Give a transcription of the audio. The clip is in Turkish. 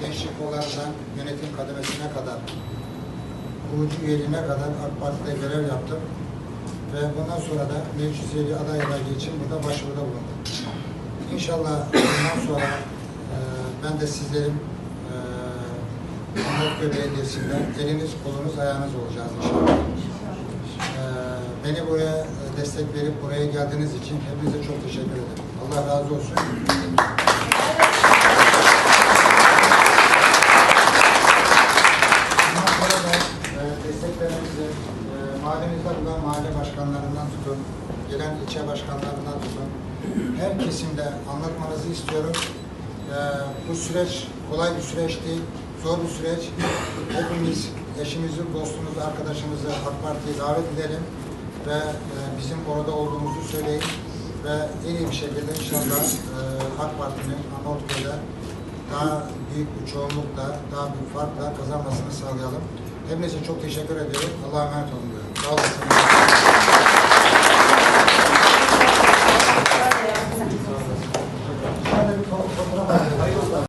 Gençlik kollarından yönetim kademesine kadar, kurucu üyeliğine kadar AK Parti'de görev yaptım. Ve bundan sonra da meclis üyeliği aday için burada başvuruda bulundum. İnşallah bundan sonra e, ben de sizlerin e, Anadolu Belediyesi'nde eliniz, kolunuz, ayağınız olacağız inşallah. Beni buraya e, destek verip buraya geldiğiniz için hepinize çok teşekkür ederim. Allah razı olsun. Da e, e, mahallemizde bulunan mahalle başkanlarından tutun, gelen ilçe başkanlarından tutun, her kesimde anlatmanızı istiyorum. E, bu süreç kolay bir süreç değil, zor bir süreç. Hepimiz eşimizi, dostumuzu, arkadaşımızı AK Parti'ye davet edelim ve e, bizim orada olduğumuzu söyleyin ve en iyi bir şekilde inşallah e, AK Parti'nin Arnavutköy'de daha büyük bir çoğunlukla, daha büyük farkla kazanmasını sağlayalım. Hepinize çok teşekkür ediyorum. Allah'a emanet olun diyorum. Sağ olasın.